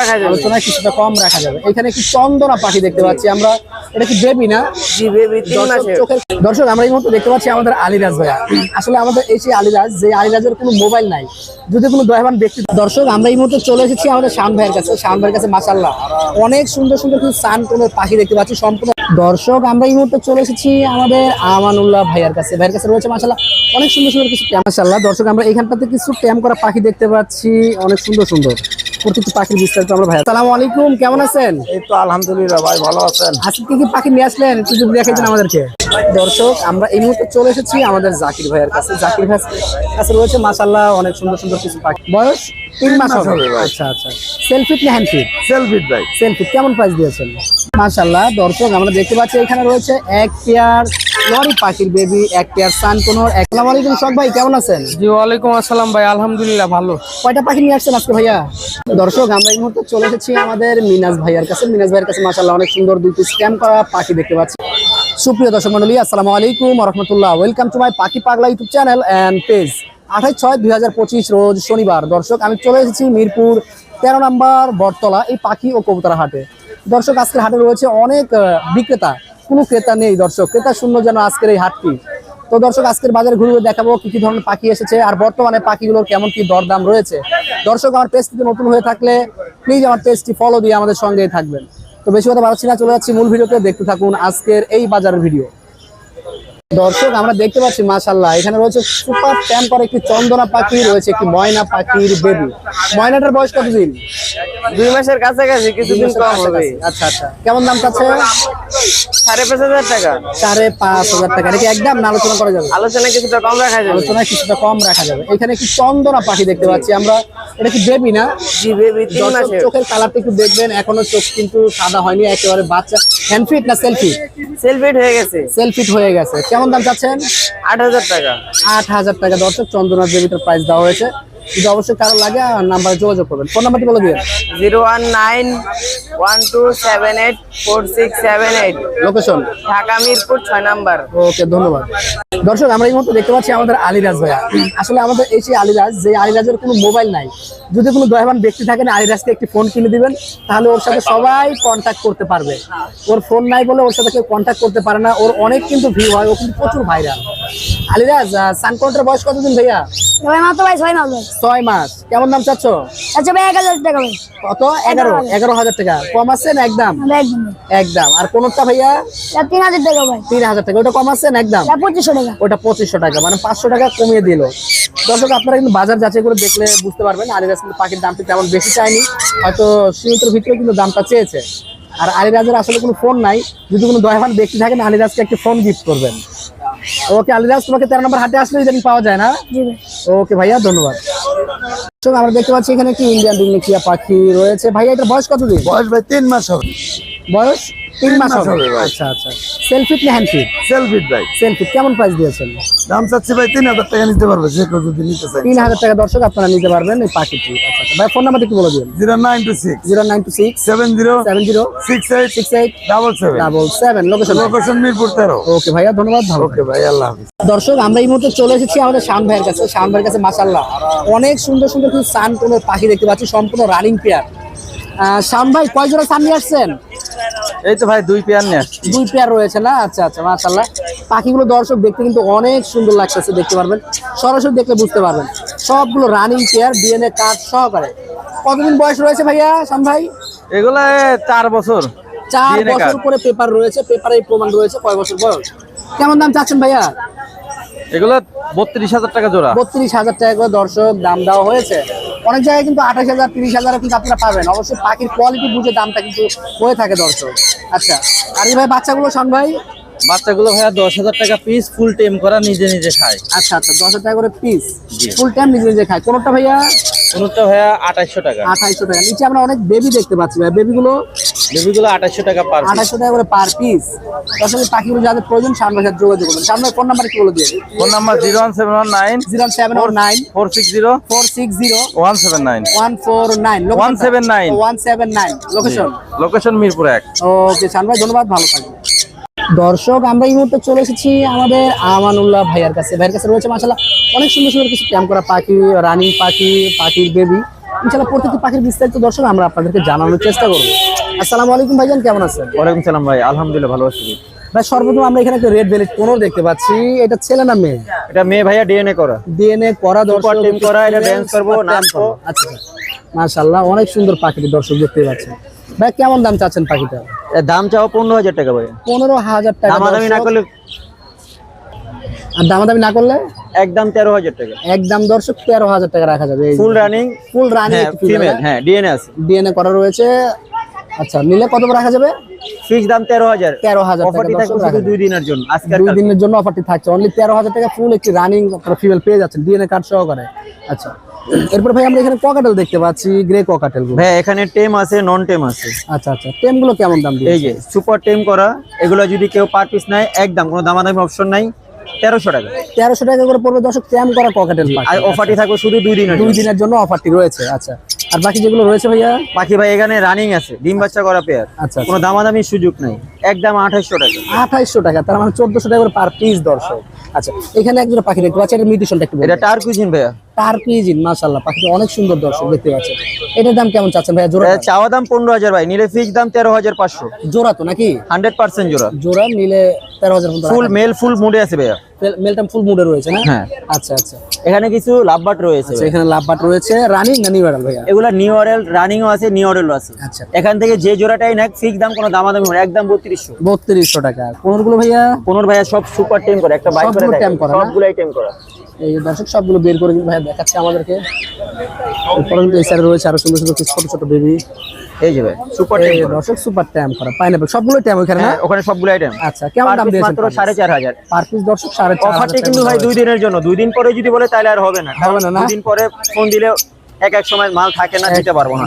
আলোচনায় কিছুটা কম রাখা যাবে। এখানে কি চন্দনা পাখি দেখতে পাচ্ছি আমরা। এটা কি বেবি না? দর্শক আমরা এই মুহূর্তে দেখতে পাচ্ছি আমাদের আলিরাজ ভাইয়া। আসলে আমাদের এই সেই আলিরাজ যে আলিরাজের কোনো মোবাইল নাই। যদি কোনো দয়াবান ব্যক্তি দর্শক আমরা এই মুহূর্তে চলে এসেছি আমাদের শান ভাইয়ের কাছে। শান ভাইয়ের কাছে মাসাল্লাহ অনেক সুন্দর সুন্দর কিছু সান কোনের পাখি দেখতে পাচ্ছি সম্পূর্ণ। দর্শক আমরা এই মুহূর্তে চলে এসেছি আমাদের আমানুল্লাহ ভাইয়ার কাছে। ভাইয়ের কাছে রয়েছে মাসাল্লাহ অনেক সুন্দর সুন্দর কিছু মাসাল্লাহ দর্শক আমরা এখানটাতে কিছু ট্যাম করা পাখি দেখতে পাচ্ছি। অনেক সুন্দর সুন্দর। প্রত্যেকটি পাখির বিস্তারিত আমরা ভাই সালাম আলাইকুম কেমন আছেন? এই তো আলহামদুলিল্লাহ ভাই ভালো আছেন? আজকে কি পাখি নিয়ে আসলেন? একটু যদি দেখাইছেন আমাদেরকে। দর্শক আমরা এই মুহূর্তে চলে এসেছি আমাদের জাকির ভাইয়ের কাছে। জাকির ভাইয়ের কাছে রয়েছে মাশাল্লাহ অনেক সুন্দর সুন্দর কিছু পাখি। বয়স তিন মাস হবে। আচ্ছা আচ্ছা। সেলফিট না হ্যান্ডফিট সেলফিট ভাই। সেলফিট কেমন প্রাইস দিয়েছেন? মাশাল্লাহ দর্শক আমরা দেখতে পাচ্ছি এখানে রয়েছে এক পেয়ার লরি পাখির বেবি এক পেয়ার আসসালামু আলাইকুম শখ ভাই কেমন আছেন? জি ওয়ালাইকুম আসসালাম ভাই আলহামদুলিল্লাহ ভালো। কয়টা পাখি নিয়ে আসছেন আজকে ভাইয়া? দর্শক আমরা এই মুহূর্তে চলে এসেছি আমাদের মিনাজ ভাইয়ার কাছে। মিনাজ ভাইয়ের কাছে মাসাল্লাহ অনেক সুন্দর দুটি স্ক্যাম করা পাখি দেখতে পাচ্ছি। সুপ্রিয় দর্শক মন্ডলী আসসালামু আলাইকুম রহমতুল্লাহ। ওয়েলকাম টু মাই পাখি পাগলা ইউটিউব চ্যানেল অ্যান্ড পেজ আঠাশ ছয় দুই রোজ শনিবার। দর্শক, আমি চলে এসেছি মিরপুর তেরো নম্বর বটতলা, এই পাখি ও কবুতর হাটে। দর্শক, আজকের হাটে রয়েছে অনেক বিক্রেতা। কোনো ক্রেতা নেই দর্শক। ক্রেতা শূন্য যেন আজকের এই হাটটি। তো দর্শক, আজকের বাজারে ঘুরে ঘুরে দেখাবো কি কি ধরনের পাখি এসেছে আর বর্তমানে পাখিগুলোর কেমন কি দরদাম রয়েছে। দর্শক, আমার পেজটিতে নতুন হয়ে থাকলে প্লিজ আমার পেজটি ফলো দিয়ে আমাদের সঙ্গেই থাকবেন। তো বেশি কথা বাড়াচ্ছি না, চলে যাচ্ছি মূল ভিডিওতে। দেখতে থাকুন আজকের এই বাজারের ভিডিও। দর্শক আমরা দেখতে পাচ্ছি মাশাল্লাহ এখানে রয়েছে সুপার ট্যাম করে একটি চন্দনা পাখি রয়েছে একটি ময়না পাখির বেবি ময়নাটার বয়স কতদিন দুই মাসের কাছাকাছি কিছুদিন কম হবে। আচ্ছা আচ্ছা। কেমন দাম চাচ্ছে? সাড়ে পাঁচ হাজার টাকা। সাড়ে পাঁচ হাজার টাকা। নাকি একদম না আলোচনা করা যাবে? আলোচনা কিছুটা কম রাখা যাবে। আলোচনায় কিছুটা কম রাখা যাবে। এখানে একটি চন্দনা পাখি দেখতে পাচ্ছি আমরা। এটা কি বেবি না? জি বেবি তিন মাসের। চোখের কালারটা একটু দেখবেন। এখনও চোখ কিন্তু সাদা হয়নি একেবারে বাচ্চা। হ্যান্ডফিট না সেলফি সেলফিট হয়ে গেছে। সেলফিট হয়ে গেছে। কেমন দাম চাচ্ছেন? আট হাজার টাকা। আট হাজার টাকা দর্শক চন্দনার দেবীটার প্রাইস দেওয়া হয়েছে। যদি অবশ্যই কারও লাগে নাম্বারে যোগাযোগ করবেন। ফোন নাম্বারটি বলে দিন zero one nine one two seven eight four six seven eight. Location Dhaka Mirpur ছয় নাম্বার। ওকে ধন্যবাদ। দর্শক আমরা এই মুহূর্তে দেখতে পাচ্ছি আমাদের আলিরাজ ভাইয়া। আসলে আমাদের এই সেই আলিরাজ যে আলিরাজের কোনো মোবাইল নাই। যদি কোনো দয়াবান ব্যক্তি থাকেন আলিরাজকে একটি ফোন কিনে দিবেন তাহলে ওর সাথে সবাই কন্ট্যাক্ট করতে পারবে। ওর ফোন নাই বলে ওর সাথে কেউ কন্ট্যাক্ট করতে পারে না। ওর অনেক কিন্তু ভিউ হয় ও কিন্তু প্রচুর ভাইরাল আলিরাজ সানকন্টের বয়স কতদিন ভাইয়া? ভাই মাত্র ভাই ছয় মাস। ছয় মাস। কেমন দাম চাচ্ছ? আচ্ছা ভাই এক হাজার টাকা কত? এগারো। এগারো হাজার। টাকা। কম আছে না একদম? একদম আর কোনটা ভাইয়া? তিন হাজার টাকা ভাই। তিন হাজার টাকা। ওটা কম আছে না একদম? পঁচিশশো টাকা। ওটা পঁচিশশো টাকা। মানে পাঁচশো টাকা কমিয়ে দিল। দর্শক আপনারা কিন্তু বাজার যাচাই করে দেখলে বুঝতে পারবেন আলিরাজ কিন্তু পাখির দামটি তেমন বেশি চায়নি। হয়তো সীমিতের ভিতরে কিন্তু দামটা চেয়েছে। আর আলিরাজের আসলে কোনো ফোন নাই। যদি কোনো দয়াবান ব্যক্তি থাকেন আলিরাজকে একটি ফোন গিফট করবেন। ওকে আলিরাজ তোমাকে তেরো নম্বর হাটে আসলে পাওয়া যায় না? ওকে ভাইয়া ধন্যবাদ। আমরা দেখতে পাচ্ছি এখানে কি ইন্ডিয়ান রিংলিকিয়া পাখি রয়েছে। ভাই এটা বয়স কতদিন? বয়স ভাই তিন মাস হবে। বয়স? তিন মাস হবে ভাই। আচ্ছা আচ্ছা। সেলফিট না হ্যান্ডফিট সেলফিট ভাই। সেলফিট কেমন প্রাইস দিয়েছেন? দাম চাচ্ছি ভাই তিন হাজার টাকা নিতে পারবে যে কেউ যদি নিতে চাই তিন হাজার টাকা দর্শক আপনারা নিতে পারবেন এই পাখিটি আচ্ছা আচ্ছা। ভাই ফোন নাম্বারটি একটু বলে দিন zero nine two six. Zero nine two six. Seven zero seven zero six eight six eight double seven. Double seven. Location location Mirpur তেরো। ওকে ভাইয়া ধন্যবাদ ভালো ওকে ভাই আল্লাহ দর্শক আমরা এই মুহূর্তে চলে এসেছি আমাদের শান ভাইয়ের কাছে। শান ভাইয়ের কাছে মাসাল্লাহ অনেক সুন্দর সুন্দর কিছু সান কোনের পাখি দেখতে পাচ্ছি। সম্পূর্ণ রানিং পেয়ার শান ভাই কয় জোড়া সান নিয়ে আসছেন? এই তো ভাই দুই পেয়ার নিয়ে দুই পেয়ার রয়েছে না? আচ্ছা আচ্ছা মাশাল্লাহ পাখিগুলো দর্শক দেখতে কিন্তু অনেক সুন্দর লাগতেছে দেখতে পারবেন। সরাসরি দেখলে বুঝতে পারবেন। সবগুলো রানিং পেয়ার ডিএনএ কার্ড সহকারে। কতদিন বয়স রয়েছে ভাইয়া শান ভাই? এগুলো চার বছর। চার বছর করে পেপার রয়েছে পেপারে প্রমাণ রয়েছে কয় বছর বয়স? কেমন দাম চাচ্ছেন ভাইয়া? এগুলো বত্রিশ হাজার টাকা জোড়া। বত্রিশ হাজার টাকা করে দর্শক দাম দেওয়া হয়েছে। অনেক জায়গায় কিন্তু আঠাশ হাজার, তিরিশ হাজারও কিন্তু আপনারা পাবেন। অবশ্যই পাখির কোয়ালিটি বুঝে দামটা কিন্তু হয়ে থাকে দর্শক। আচ্ছা আর এই ভাই বাচ্চাগুলো শোন ভাই? বাচ্চাগুলো ভাইয়া দশ হাজার টাকা পিস ফুল টেম করা নিজে নিজে খায়। আচ্ছা আচ্ছা দশ হাজার টাকা করে পিস ফুল টাইম নিজে নিজে খায়। কোনটা ভাইয়া? কোনটা ভাইয়া আঠাইশশো টাকা। আঠাইশশো টাকা। নিচে আমরা অনেক বেবি দেখতে পাচ্ছি ভাই বেবিগুলো বেবিগুলো আঠাইশশো টাকা পার আঠাইশশো টাকা করে পার পিস এই পাখিগুলো যাদের প্রয়োজন সামনে সাথে যোগাযোগ করবেন। সামনে ফোন নাম্বার কি বলে দিয়ে phone number zero one seven one nine zero seven one nine four six zero four six zero one seven nine one four nine 179 one seven nine location location Mirpur এক। Okay শান ভাই ধন্যবাদ। ভালো থাকবেন। দর্শক আমরা এই মুহূর্তে চলে এসেছি আমাদের আমানুল্লাহ ভাইয়ার কাছে। ভাইয়ের কাছে রয়েছে মাসাল্লাহ অনেক সুন্দর সুন্দর কিছু ক্যাম্প করা পাখি রানিং পাখি পাখির বেবি ইনশাআল্লাহ প্রত্যেকটি পাখির বিস্তারিত দর্শক আমরা আপনাদেরকে জানানোর চেষ্টা করব। আসসালামু আলাইকুম ভাইজান কেমন আছেন? ওয়ালাইকুম সালাম ভাই আলহামদুলিল্লাহ ভালো আছি। ভাই সর্বপ্রথম আমরা এখানে একটা রেড ভেলেট কোনর দেখতে পাচ্ছি। এটা ছেলে না মেয়ে? এটা মেয়ে ভাইয়া ডিএনএ করা। ডিএনএ করা দর্শক করা, এটা dance করব, Super team নাচবো। করা। আচ্ছা মাশাআল্লাহ অনেক সুন্দর পাখিটি দর্শক দেখতে পাচ্ছেন। ভাই কেমন দাম চাচ্ছেন পাখিটা? দাম চাও পনেরো হাজার টাকা ভাই পনেরো হাজার টাকা দামাদামি না করলে আর দামাদামি না করলে? একদম তেরো হাজার টাকা। একদম দর্শক তেরো হাজার টাকা রাখা যাবে। ফুল রানিং ফুল রানি হ্যাঁ ফিমেল হ্যাঁ ডিএনএ আছে। ডিএনএ করা রয়েছে। আচ্ছা নিলে কত রাখা যাবে? ফিক্স দাম তেরো হাজার। তেরো হাজার টাকা। দুই দিনের জন্য আজকের দুই দিনের জন্য অফারটি থাকছে। অনলি তেরো হাজার টাকা ফুল একটি রানিং ফিমেল পেয়ে যাচ্ছেন। ডিএনএ কার্ড সহকারে। আচ্ছা। এরপর ভাই আমরা এখানে ককাটেল দেখতে পাচ্ছি গ্রে ককাটেল ভাই এখানে টেম আছে নন টেম আছে। আচ্ছা আচ্ছা টেমগুলো কেমন দাম দিয়ে এই যে সুপার টেম করা এগুলো যদি কেউ পার পিস নেয় একদম কোনো দামাদামি অপশন নাই তেরোশো টাকা। তেরোশো টাকা করে পড়বে দর্শক করা ককাটেল আর অফারটি থাকবে শুধু দুই দিনের দুই দিনের জন্য অফারটি রয়েছে আচ্ছা। আর বাকি যেগুলো রয়েছে ভাইয়া? পাখি ভাই এখানে রানিং আছে ডিম বাচ্চা করা পেয়ার আচ্ছা কোনো দামাদামির সুযোগ নাই একদম টাকা। আঠাইশশো টাকা তার মানে চোদ্দশো টাকা করে পার পিস দর্শক। আচ্ছা এখানে একজন পাখি দেখতে পাচ্ছি এটা মিউটেশনটা একটু এটা টার ভাইয়া। পাখিটা অনেক সুন্দর দর্শক দেখতে পাচ্ছেন। এটার দাম কেমন চাচ্ছেন ভাইয়া? জোড়া চাওয়া দাম পনেরো হাজার ভাই নিলে ফিক্স দাম তেরো হাজার পাঁচশো। জোড়া তো নাকি? হান্ড্রেড পার্সেন্ট জোড়া। জোড়া নিলে তেরো হাজার ফুল মেল ফুল মুডে আছে ভাইয়া। মেলটা ফুল মুডে রয়েছে না? হ্যাঁ। আচ্ছা আচ্ছা। এখানে কিছু লাভবাট রয়েছে আচ্ছা এখানে লাভবাট রয়েছে। রানিং না নিউ ভাইয়া? এগুলা নিউ অরেল রানিং ও আছে নিউ অরেলও আছে। আচ্ছা। এখান থেকে যে জোড়াটাই নেক ফিক্স দাম কোনো দামাদামি হবে একদম বত্রিশশো। বত্রিশশো টাকা। কোনগুলো ভাইয়া? পনেরো ভাইয়া সব সুপার টেম করে একটা বাইক করে সবগুলো টেম করা সবগুলাই টেম করা। এই দর্শক সবগুলো বের করে কিন্তু ভাইয়া দেখাচ্ছে আমাদেরকে। এরপরে এই সাইডে রয়েছে আরও সুন্দর সুন্দর ছোট ছোট বেবি এই যে ভাই সুপার এই দর্শক সুপার ট্যাম করা। পাইনাপল সবগুলো ট্যাম ওখানে না? ওখানে সবগুলো আইটেম আচ্ছা কেমন দাম দিয়েছেন মাত্র সাড়ে চার হাজার। পার পিস দর্শক সাড়ে চার হাজার অফারটি কিন্তু ভাই দুই দিনের জন্য। দুই দিন পরে যদি বলে তাহলে আর হবে না। হবে না? দুই দিন পরে ফোন দিলে এক এক সময় মাল থাকে না দিতে পারব না.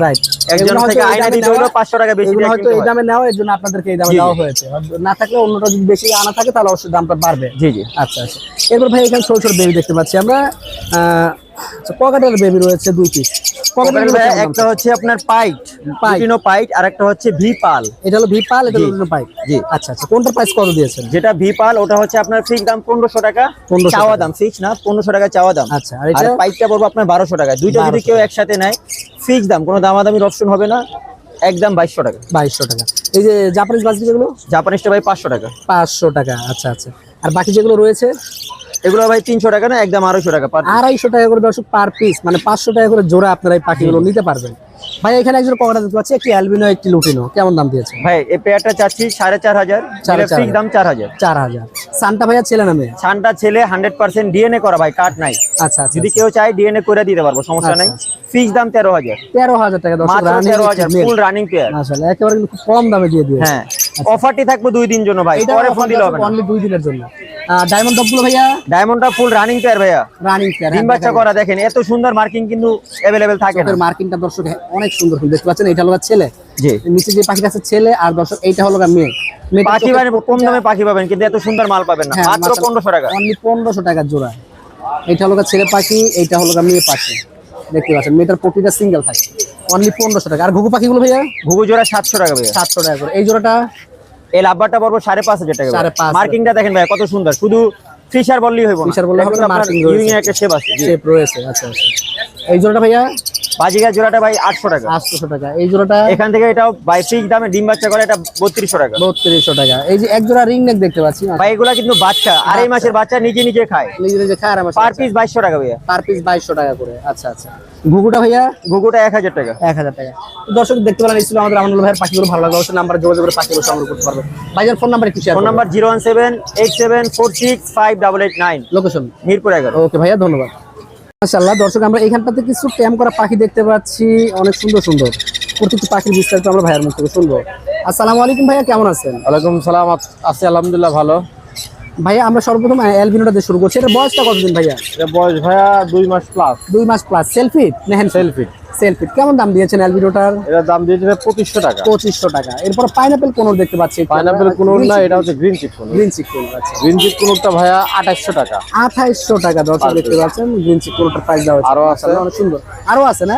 একজন থেকে আইনা দিতে হলো নেওয়া- পাঁচশো টাকা বেশি হয়তো এই। দামে নেওয়া এর জন্য আপনাদেরকে এই দামে। দেওয়া হয়েছে না থাকলে অন্যটা যদি বেশি আনা থাকে তাহলে অবশ্যই দামটা বাড়বে জি জি আচ্ছা আচ্ছা এরপর ভাই এখানে ছোট ছোট বেবি দেখতে পাচ্ছি আমরা পকেটের বেবি রয়েছে দুই পিস একটা হচ্ছে আপনার পাইট পাইট। পাইট আর একটা হচ্ছে ভি পাল এটা হলো ভিপাল এটা হলো পাইপ জি। আচ্ছা আচ্ছা কোনটার প্রাইস কত দিয়েছেন? যেটা ভি পাল ওটা হচ্ছে আপনার ফিক্স দাম পনেরোশো টাকা 1500 চাওয়া দাম ফিক্স না পনেরোশো টাকা চাওয়া দাম। আচ্ছা, আর এটা? পাইপটা পড়ব আপনার বারোশো টাকা দুইটা যদি কেউ একসাথে নেয় ফিক্স দাম কোনো দামাদামির অপশন হবে না একদম বাইশশো টাকা। বাইশশো টাকা। এই যে জাপানিজ বাস যেগুলো জাপানিজটা ভাই পাঁচশো টাকা। পাঁচশো টাকা আচ্ছা আচ্ছা। আর বাকি যেগুলো রয়েছে? এগুলো ভাই তিনশো টাকা না একদম আড়াইশো টাকা আড়াইশো টাকা করে দর্শক পার পিস মানে পাঁচশো টাকা করে জোড়া আপনারা এই পাখিগুলো নিতে পারবেন। ভাই এখানে একজন ককড়া দেখতে পাচ্ছি একটি অ্যালবিনো একটি লুটিনো কেমন দাম দিয়েছে? ভাই এই পেয়ারটা চাচ্ছি সাড়ে চার হাজার দাম চার হাজার। চার হাজার। সানটা ভাইয়া ছেলে নামে? ছানটা ছেলে হান্ড্রেড পার্সেন্ট ডিএনএ করা ভাই কাট নাই। আচ্ছা আচ্ছা যদি কেউ চায় ডিএনএ করে দিতে পারব সমস্যা নাই। ফিক্স দাম তেরো হাজার। তেরো হাজার টাকা মাত্র তেরো হাজার ফুল রানিং পেয়ার আসলে একেবারে খুব কম দামে দিয়ে দিয়ে হ্যাঁ। অফারটি থাকবে দুই দিন জন্য ভাই পরে ফোন দিলে হবে না। অনলি দুই দিনের জন্য। ডায়মন্ড টপগুলো ভাইয়া? ডায়মন্ডটা ফুল রানিং পেয়ার ভাইয়া। রানিং প্লেয়ার ডিম বাচ্চা করা দেখেন এত সুন্দর মার্কিং কিন্তু অ্যাভেলেবেল থাকে না। মার্কিংটা দর্শক অনেক সুন্দর কিন্তু দেখতে পাচ্ছেন এটা হলো ছেলে। জি। নিচে যে পাখিটা আছে ছেলে আর দর্শক এইটা হলো গা মেয়ে। পাখি মানে কম দামে পাখি পাবেন কিন্তু এত সুন্দর মাল পাবেন না। মাত্র পনেরোশো টাকা। অনলি পনেরোশো টাকা জোড়া। এটা হলো ছেলে পাখি এইটা হলো মেয়ে পাখি। দেখতে পাচ্ছেন মেয়েটার প্রতিটা সিঙ্গেল থাকে। অনলি পনেরোশো টাকা। আর ঘুঘু পাখিগুলো ভাইয়া? ঘুঘু জোড়া সাতশো টাকা ভাইয়া। সাতশো টাকা করে। এই জোড়াটা এই লাভবারটা পড়ব সাড়ে পাঁচ হাজার টাকা মার্কিংটা দেখেন ভাই কত সুন্দর। শুধু ফিশার বললেই হইব ফিশার বললে হবে রয়েছে। একটা শেপ আছে শেপ রয়েছে আচ্ছা আচ্ছা। এই জোড়াটা ভাইয়া? বাজিগার জোড়াটা ভাই আটশো টাকা। আটশোশো টাকা। এই জোড়াটা? এখান থেকে এটাও বাই ফিক্স দামে ডিম বাচ্চা করে এটা বত্রিশশো টাকা। বত্রিশশো টাকা। এই যে এক জোড়া রিং নেক দেখতে পাচ্ছি ভাই এগুলা কিন্তু বাচ্চা। আড়াই মাসের বাচ্চা নিজে নিজে খায়। নিজে নিজে খায় আর আমার পার পিস বাইশশো টাকা ভাইয়া। পার পিস বাইশশো টাকা করে। আচ্ছা আচ্ছা। ঘুঘুটা ভাইয়া? ঘুঘুটা এক হাজার টাকা। এক হাজার টাকা। দর্শক দেখতে পেলেন ছিল আমাদের আমানুল ভাইয়ের পাখিগুলো। ভালো লাগল অবশ্যই নাম্বার যোগাযোগ করে পাখিগুলো সংগ্রহ করতে পারবে ভাইজার ফোন নাম্বার একটু phone number zero one seven eight seven four six five double eight nine location Mirpur এগারো। ওকে ভাইয়া ধন্যবাদ। মাশাআল্লাহ দর্শক আমরা এখানটাতে কিছু ট্যাম করা পাখি দেখতে পাচ্ছি। অনেক সুন্দর সুন্দর। প্রতিটি পাখির বিস্তারিত আমরা ভাইয়ের মুখ থেকে শুনব। আসসালামু আলাইকুম ভাইয়া কেমন আছেন? ওয়ালাইকুম সালাম আছি আলহামদুলিল্লাহ ভালো। ভাইয়া আমরা সর্বপ্রথম অ্যালবিনোটা দিয়ে শুরু করছি। এটা বয়সটা কতদিন ভাইয়া? এটা বয়স ভাইয়া দুই মাস প্লাস দুই মাস প্লাস সেলফি নেহেন সেলফি সেলফি কেমন দাম দিয়েছেন অ্যালবিনোটার এটার দাম দিয়েছে পঁচিশশো টাকা। পঁচিশশো টাকা। এরপর পাইনাপেল কোনোর দেখতে পাচ্ছি। পাইনাপেল না এটা হচ্ছে গ্রিন চিপ গ্রিন কোনোর আচ্ছা। গ্রিন চিপ ভাইয়া আঠাশশো টাকা। টাকা দর্শক দেখতে পাচ্ছেন। গ্রিন প্রাইস দেওয়া আরও আছে? অনেক সুন্দর। আরও আছে না?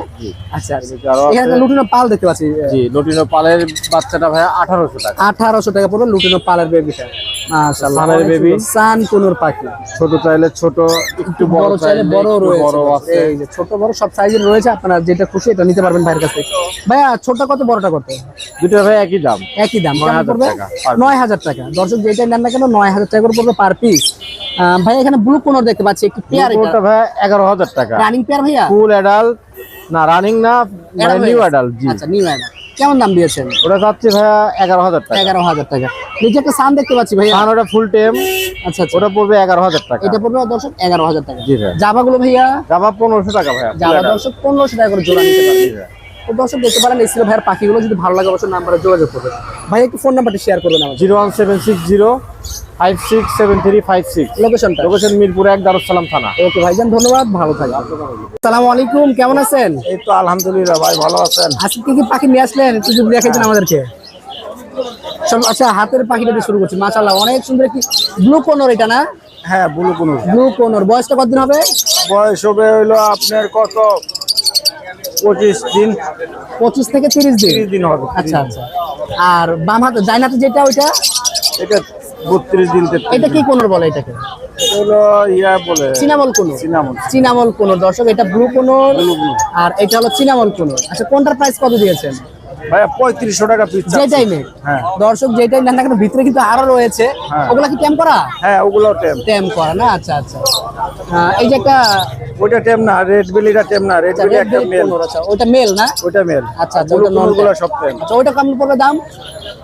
আচ্ছা আচ্ছা। এখানে লুটিনো পাল দেখতে পাচ্ছি। জি লটিনো পালের বাচ্চাটা ভাইয়া আঠারোশো টাকা। আঠারোশো টাকা পড়বে লুটিনো পালের বেবিটা মাশাআল্লাহ সানের baby। সান কোনোর পাখি। ছোট চাইলে ছোট একটু বড় চাইলে বড় রয়েছে। ছোট বড় সব সাইজের রয়েছে। আপনারা যেটা যেটা খুশি এটা নিতে পারবেন ভাইয়ের কাছে ভাইয়া ছোটটা কত বড়টা কত? দুটো ভাই একই দাম। একই দাম। নয় হাজার টাকা। দর্শক যেটা নেন না কেন নয় হাজার টাকা করে পড়বে পার পিস। ভাই এখানে ব্লু কোনর দেখতে পাচ্ছি একটু পেয়ার দুটোটা ভাই এগারো হাজার টাকা। রানিং পেয়ার ভাইয়া? ফুল অ্যাডাল্ট না রানিং না নিউ গেছে। অ্যাডাল্ট জি। আচ্ছা নিউ অ্যাডাল্ট কেমন দাম দিয়েছেন? ওটা চাচ্ছি ভাইয়া এগারো হাজার টাকা। এগারো হাজার টাকা। নিচে একটা সান দেখতে পাচ্ছি ভাইয়া। কারণ ওটা ফুল টেম আচ্ছা আচ্ছা। ওটা পড়বে এগারো হাজার টাকা। এটা পড়বে দর্শক এগারো হাজার টাকা। জি ভাই জামাগুলো ভাইয়া? জামা পনেরোশো টাকা ভাইয়া যারা দর্শক পনেরোশো টাকা করে জোড়া নিতে পারবে। তো দর্শক দেখতে পারেন এই ছিল ভাইয়ের পাখিগুলো। যদি ভালো লাগে অবশ্যই নাম্বারে যোগাযোগ করবে ভাই একটু ফোন নাম্বারটা শেয়ার করবেন আমাদের zero one seven six zero five six seven three five six লোকেশনটা লোকেশন মিরপুর এক দারুসালাম থানা। ওকে ভাইজান ধন্যবাদ ভালো থাকবেন। আসসালামু আলাইকুম কেমন আছেন? এই তো আলহামদুলিল্লাহ ভাই ভালো আছেন। আজকে কি কি পাখি নিয়ে আসলেন? একটু যদি দেখাইছেন আমাদেরকে। সব আচ্ছা হাতের পাখিটা দিয়ে শুরু করছি মাশাআল্লাহ অনেক সুন্দর একটি ব্লু কোনর এটা না? হ্যাঁ বুলু কোনো ব্লু কোনর বয়সটা কতদিন হবে? বয়স হবে হইল আপনার কত? পঁচিশ দিন। পঁচিশ থেকে তিরিশ দিন। তিরিশ দিন হবে আচ্ছা আচ্ছা। আর বাম হাতে ডাইন হাতে যেটা ওইটা? এটা বত্রিশ দিন এটা কি কোনর বলে এটাকে? এটা ইয়া বলে চিনামল কোনর চিনামল চিনামল কোনর দর্শক এটা ব্লু কোনর আর এটা হলো চিনামল কোনর আচ্ছা কোনটার প্রাইস কত দিয়েছেন? ভাইয়া পঁয়ত্রিশশো টাকা পিস হ্যাঁ। দর্শক না কেন ভিতরে কিন্তু আরও রয়েছে। হ্যাঁ। ওগুলা কি ট্যাম করা? হ্যাঁ ওগুলো টেম ট্যাম করা না? আচ্ছা আচ্ছা। এই যে একটা ওইটা না রেড বেলিটা টেম না রেড আচ্ছা, বেলি একটা মেল আচ্ছা ওইটা মেল না? ওইটা মেল আচ্ছা আচ্ছা নন সব আচ্ছা ওইটা কেমন পড়বে দাম?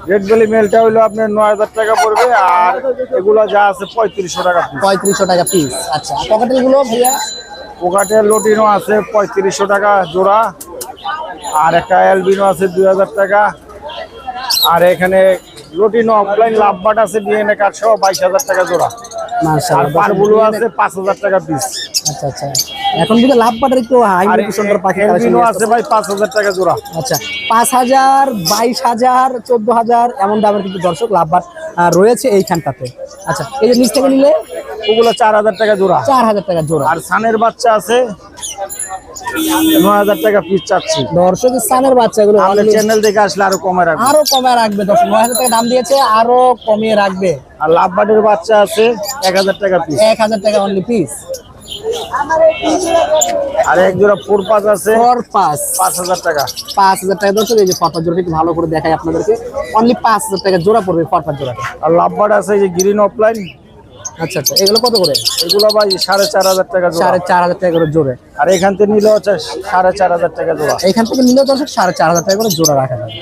রেড বেলি মেলটা হইল আপনার নয় হাজার টাকা পড়বে আর এগুলো যা আছে পঁয়ত্রিশশো টাকা পঁয়ত্রিশশো টাকা পিস আচ্ছা পকেটেলগুলো ভাইয়া? পোকাটের লটিনো আছে পঁয়ত্রিশশো টাকা জোড়া আর একটা অ্যালবিনও আছে দুই হাজার টাকা। আর এখানে লটিনো অফলাইন লাভবাট আছে ডিএনএ কার্ড সহ বাইশ হাজার টাকা জোড়া। আর পারগুলো আছে পাঁচ হাজার টাকা পিস আচ্ছা আচ্ছা। এখন কিন্তু লাভ পাটার একটু হাই সুন্দর পাখি আছে ভাই পাঁচ হাজার টাকা জোড়া। আচ্ছা পাঁচ হাজার বাইশ হাজার চোদ্দ হাজার এমন দামের কিন্তু দর্শক লাভবার আহ, রয়েছে এইখানটাতে। আচ্ছা এই যে নিচ থেকে নিলে ওগুলো চার হাজার টাকা জোড়া। চার হাজার টাকা জোড়া। আর সানের বাচ্চা আছে নয় হাজার টাকা পিস চাচ্ছি। দর্শক স্থানের বাচ্চাগুলো আমাদের চ্যানেল আসলে আরও কমে রাখবে। আরও কমে রাখবে দর্শক নয় হাজার টাকা দাম দিয়েছে আরও কমিয়ে রাখবে। আর লাভবাটের বাচ্চা আছে এক হাজার টাকা পিস এক হাজার টাকা অনলি পিস আর এক জোড়া ফোর আছে ফর পাঁচ পাঁচ হাজার টাকা। পাঁচ হাজার টাকা। দর্শক এই যে ফরপার জোড়াটা একটু ভালো করে দেখাই আপনাদেরকে। অনলি পাঁচ হাজার টাকা জোড়া পড়বে জোড়াটা আর লাভবাট আছে এই যে গ্রিন অফলাইন আচ্ছা আচ্ছা। এগুলো কত করে? এগুলো ভাই সাড়ে চার হাজার টাকা সাড়ে চার হাজার টাকা করে জোড়ে। আর এখান থেকে নিলে হচ্ছে সাড়ে চার হাজার টাকা জোড়া। এখান থেকে নিলেও দর্শক সাড়ে চার হাজার টাকা করে জোড়া রাখা যাবে।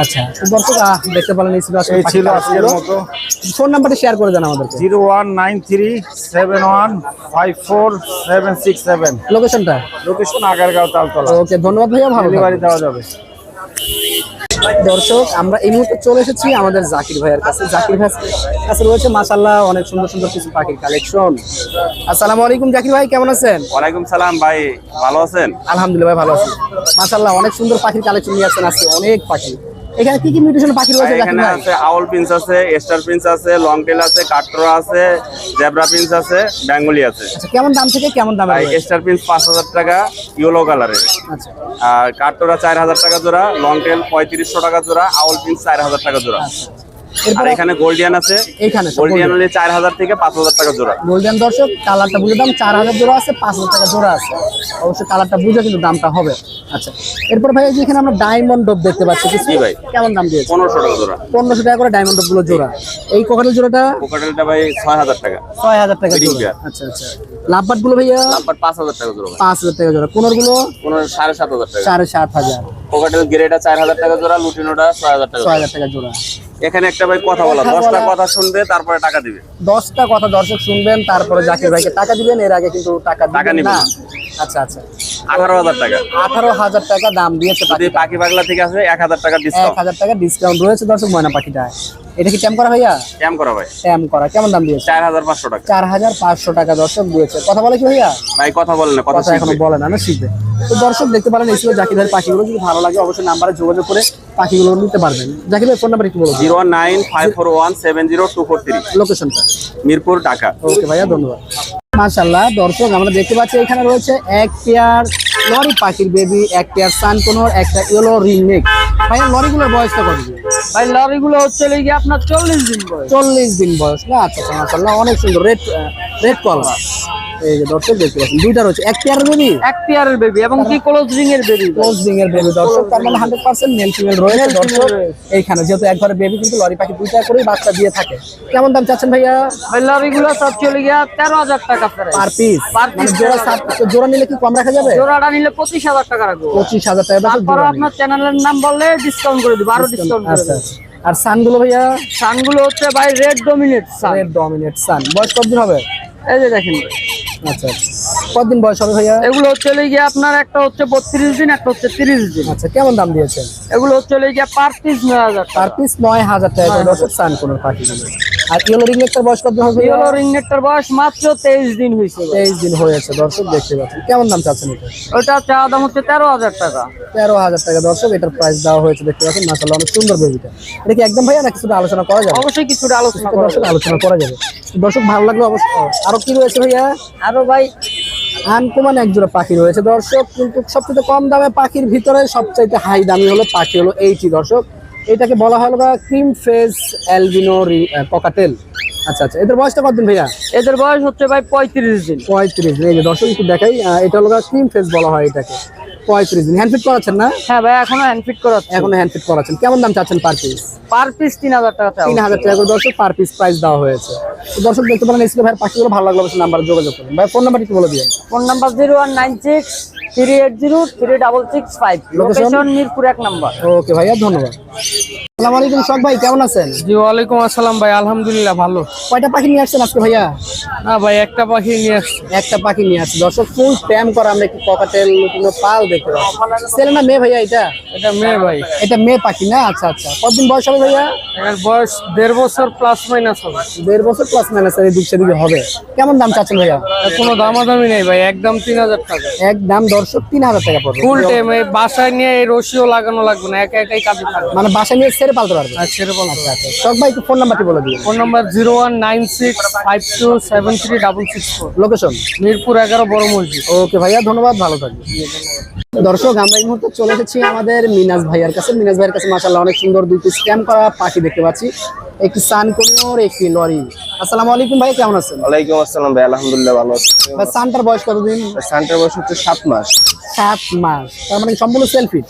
আচ্ছা দর্শক দেখতে পেলেন এই ছিল এই ছিল আজকের মতো। ফোন নাম্বারটা শেয়ার করে দেন আমাদেরকে। Zero one nine three seven one five four seven six seven. লোকেশনটা লোকেশন আগারগাঁও তালতলা। ওকে ধন্যবাদ ভাইয়া ভালো ডেলিভারি দেওয়া যাবে। দর্শক আমরা এই মুহূর্তে চলে এসেছি আমাদের জাকির ভাইয়ের কাছে। জাকির ভাই কাছে রয়েছে মাসাল্লাহ অনেক সুন্দর সুন্দর কিছু পাখির কালেকশন আসসালামু আলাইকুম জাকির ভাই কেমন আছেন? ওয়ালাইকুম সালাম ভাই ভালো আছেন? আলহামদুলিল্লাহ ভাই ভালো আছি। মাসাল্লাহ অনেক সুন্দর পাখির কালেকশন নিয়ে আসছেন আজকে অনেক পাখি। এখানে কি কি মিউটেশন পাখি রয়েছে এখানে আছে আউল প্রিন্স আছে স্টার প্রিন্স আছে লং টেল আছে কাটরা আছে জেব্রা প্রিন্স আছে বেঙ্গলি আছে। আচ্ছা কেমন দাম থেকে কেমন দাম ভাই স্টার প্রিন্স পাঁচ হাজার টাকা ইয়েলো কালারের আচ্ছা। আর কাটরা চার হাজার টাকা জোড়া লং টেল পঁয়ত্রিশশো টাকা জোড়া আউল প্রিন্স চার হাজার টাকা জোড়া। আর এখানে গোল্ডিয়ান আছে। এইখানে সব গোল্ডিয়ান হলে চার হাজার থেকে পাঁচ হাজার টাকা জোড়া। গোল্ডেন দর্শক কালারটা বুঝে দাম চার হাজার জোড়া আছে পাঁচ হাজার টাকা জোড়া আছে। অবশ্যই কালারটা বুঝে কিন্তু দামটা হবে। আচ্ছা এরপর ভাই এই যে এখানে আমরা ডায়মন্ড ডব দেখতে পাচ্ছি জি ভাই। কেমন দাম দিয়েছে? পনেরোশো টাকা জোড়া। পনেরোশো টাকা করে ডায়মন্ড ডবগুলো জোড়া। এই কোকাটেল জোড়াটা? কোকাটেলটা ভাই ছয় হাজার টাকা। ছয় হাজার টাকা। আচ্ছা আচ্ছা। লাভবাটগুলো ভাইয়া? লাভবাট পাঁচ হাজার টাকা জোড়া ভাই। পাঁচ হাজার টাকা জোড়া। কোনরগুলো কোনর সাড়ে সাত হাজার টাকা। সাড়ে সাত হাজার। কোকাটেল গ্রেটা চার হাজার টাকা জোড়া লুটিনোটা ছয় হাজার টাকা ছয় জোড়া। হাজার টাকা জোড়া। এখানে একটা ভাই কথা বলা কথা দশটা বলা। কথা শুনবে তারপরে টাকা দিবে। দশটা কথা দর্শক শুনবেন তারপরে জাকির ভাইকে টাকা দিবেন এর আগে কিন্তু টাকা টাকা নিবেন। না। আচ্ছা আচ্ছা। আঠারো হাজার টাকা। আঠারো হাজার টাকা দাম দিয়েছে যদি পাখি পাগলা থেকে আসে এক হাজার টাকা এক হাজার টাকা ডিসকাউন্ট রয়েছে দর্শক ময়না পাখিটা। এটা কি ট্যাম করা ভাইয়া? করা ভাই। ট্যাম করা। কেমন দাম দিয়েছে? চার হাজার পাঁচশো টাকা। চার হাজার পাঁচশো টাকা দর্শক দিয়েছে। কথা বলে কি ভাইয়া? ভাই কথা বলে না কথা কথা এখনও বলে না না শিখবে। তো দর্শক দেখতে পারেন এই ছিল জাকির ভাইয়ের পাখিগুলো। যদি ভালো লাগে অবশ্যই নাম্বারে যোগাযোগ করে পাখিগুলো নিতে পারবেন। জাকির ভাই ফোন নাম্বার একটু বলুন। Zero nine five four one seven zero two four three. লোকেশনটা মিরপুর ঢাকা। ওকে ভাইয়া ধন্যবাদ। মাশাল্লাহ দর্শক আমরা দেখতে পাচ্ছি এখানে রয়েছে এক পেয়ার লরি পাখির বেবি এক পেয়ার সানকোনর একটা ইয়েলো রিংনেক ভাইয়া লরিগুলোর বয়সটা কত? ভাই লরিগুলো হচ্ছে কি আপনার চল্লিশ দিন বয়স। চল্লিশ দিন বয়স। না আচ্ছা আচ্ছা মাশাল্লাহ অনেক সুন্দর রেড রেড কলার এই যে দর্শক দেখতে পাচ্ছেন দুইটা রয়েছে এক পেয়ার বেবি? এক পেয়ারের বেবি এবং কি ক্লোজ রিং এর বেবি? ক্লোজিং এর বেবি দর্শক তার মানে হান্ড্রেড পার্সেন্ট মেল ফিমেল রয়েছে দর্শক। এইখানে যেহেতু এক ঘরে বেবি কিন্তু লরি পাখি দুইটা করেই বাচ্চা দিয়ে থাকে। কেমন দাম চাচ্ছেন ভাইয়া? বেলারি গুলো সব চলে গিয়া টাকা পার পিস Per মানে জোড়া জোড়া নিলে কি কম রাখা যাবে? জোড়াটা নিলে টাকা রাখব। পঁচিশ হাজার টাকা দর্শক তারপর জোড়া আপনার চ্যানেলের নাম বললে ডিসকাউন্ট করে দিব আরও ডিসকাউন্ট করে আচ্ছা দেবো। আচ্ছা। আর সানগুলো ভাইয়া? সানগুলো হচ্ছে ভাই red dominate sun red dominate sun বয়স কতদিন হবে? এই যে দেখেন আচ্ছা আচ্ছা। কতদিন বয়স হবে ভাইয়া? এগুলো চলে গিয়ে আপনার একটা হচ্ছে বত্রিশ দিন একটা হচ্ছে তিরিশ দিন। আচ্ছা কেমন দাম দিয়েছেন? এগুলো চলে গিয়ে পার পিস নয় হাজার পার পিস নয় হাজার টাকা দর্শক সান কোনের পাখিগুলো আর ইয়েলো রিং একটা বয়স কত হবে ইয়েলো রিংনেটটার বয়স মাত্র তেইশ দিন হয়েছে তেইশ দিন হয়েছে দর্শক দেখতে পাচ্ছেন। কেমন দাম চাচ্ছেন এটা? ওটা চা দাম হচ্ছে তেরো হাজার টাকা। তেরো হাজার টাকা দর্শক এটার প্রাইস দেওয়া হয়েছে দেখতে পাচ্ছেন। মাসাল্লাহ অনেক সুন্দর বেবিটা এটা কি একদম ভাইয়া না কিছুটা আলোচনা করা যাবে? অবশ্যই কিছুটা আলোচনা করা যাবে। আলোচনা করা যাবে। দর্শক ভালো লাগল অবশ্যই আরও কি রয়েছে ভাইয়া? আরও ভাই আনকমন এক জোড়া পাখি রয়েছে দর্শক। কিন্তু সবচেয়ে কম দামে পাখির ভিতরে সবচাইতে হাই দামি হলো পাখি হলো এইটি দর্শক। এটাকে বলা হলো ক্রিম ফেস অ্যালবিনো ককাটেল। আচ্ছা আচ্ছা এদের বয়সটা কতদিন ভাইয়া? এদের বয়স হচ্ছে ভাই পঁয়ত্রিশ দিন। পঁয়ত্রিশ দিন। এই যে দর্শক একটু দেখাই এটা হলো ক্রিম ফেস বলা হয় এটাকে। পঁয়ত্রিশ দিন হ্যান্ডফিট করাচ্ছেন না? হ্যাঁ ভাই এখনও হ্যান্ডফিট করা এখনও হ্যান্ডফিট করাচ্ছেন। কেমন দাম চাচ্ছেন পার পিস পার পিস তিন হাজার টাকা তিন হাজার টাকা করে দর্শক পার পিস প্রাইস দেওয়া হয়েছে। তো দর্শক দেখতে পারেন এসলে ভাইয়ের পাখিগুলো ভালো লাগল অবশ্যই নাম্বার যোগাযোগ করুন। ভাই ফোন নাম্বার কি বলে দিন phone number zero one nine six three eight zero three double six five? Location Mirpur এক নাম্বার। ওকে ভাইয়া ধন্যবাদ। আসসালামু আলাইকুম শখ ভাই কেমন আছেন? জি ওয়ালাইকুম আসসালাম ভাই আলহামদুলিল্লাহ ভালো। কয়টা পাখি নিয়ে আসছেন আজকে ভাইয়া? না ভাই একটা পাখি নিয়ে আসছি। একটা পাখি নিয়ে আসছে। দর্শক ফুল স্প্যাম করা আমরা একটু ককাটেল লুটিনো পাল দেখতে ছেলে না মেয়ে ভাইয়া এটা? এটা মেয়ে ভাই। এটা মেয়ে পাখি না? আচ্ছা আচ্ছা। কতদিন বয়স হবে ভাইয়া? এর বয়স দেড় বছর প্লাস মাইনাস হবে। দেড় বছর প্লাস মাইনাস এই দিক সেদিকে হবে। কেমন দাম চাচ্ছেন ভাইয়া? কোনো দামাদামি নেই ভাই একদম তিন হাজার টাকা। এক দাম দর্শক তিন হাজার টাকা পড়বে। ফুল টাইম এই বাসায় নিয়ে এই রশিও লাগানো লাগবে না একা একাই কাজে মানে বাসা নিয়ে সেরে পালতে পারবে। আর সেরকম আছে শখ ভাই ফোন নাম্বারটি বলে দিন phone number zero one nine six five two seven three double six four location Mirpur এগারো বড় মসজিদ। ওকে ভাইয়া ধন্যবাদ ভালো থাকবেন। দর্শক আমরা এই মুহূর্তে চলে এসেছি আমাদের মিনাজ ভাইয়ার কাছে। মিনাজ ভাইয়ের কাছে মাসাল্লাহ অনেক সুন্দর দুইটি স্ক্যাম করা পাখি দেখতে পাচ্ছি। একটি সানকোনিওর একটি লরি। আসসালামু আলাইকুম ভাই কেমন আছেন? ওয়ালাইকুম আসসালাম ভাই আলহামদুলিল্লাহ ভালো আছি। ভাই সানটার বয়স কতদিন? সানটার বয়স হচ্ছে সাত মাস। সাত মাস। তার মানে সম্পূর্ণ সেলফি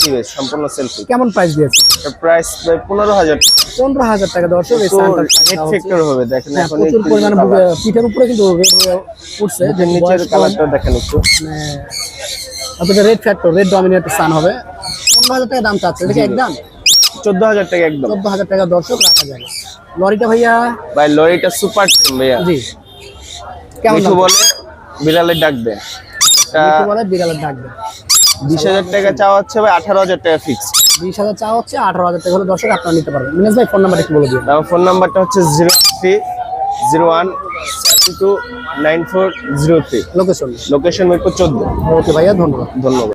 ঠিক আছে সম্পূর্ণ সেলফি কেমন প্রাইস দিয়েছে? প্রাইস ভাই পনেরো হাজার পনেরো হাজার টাকা দর্শক এই সানটার রেড ফ্যাক্টর হবে দেখেন হ্যাঁ, এখন প্রচুর পরিমাণে পিঠের উপরে কিন্তু হয়ে উঠছে যে নিচের কালারটা দেখেন একটু। অথচ red factor red dominate sun হবে। পনেরো হাজার টাকা দাম চাচ্ছে এটা একদম? চোদ্দ হাজার টাকা একদম। চোদ্দ হাজার টাকা দর্শক রাখা যাবে। লরিটা ভাইয়া? ভাই লরিটা সুপার টিম ভাইয়া। জি। কেমন বলে বিড়ালে ডাকবে বলে বিড়ালের ডাকবে বিশ হাজার টাকা চাওয়া হচ্ছে ভাই আঠারো হাজার টাকা ফিক্স বিশ হাজার চা হচ্ছে আঠারো হাজার টাকা হলে দর্শক আপনারা নিতে পারবেন। মিনাজ ভাই ফোন নাম্বার একটু বলে দিন ফোন নাম্বারটা হচ্ছে zero three zero one two nine four zero three. Location location Mirpur চোদ্দ। ওকে ভাইয়া ধন্যবাদ। ধন্যবাদ।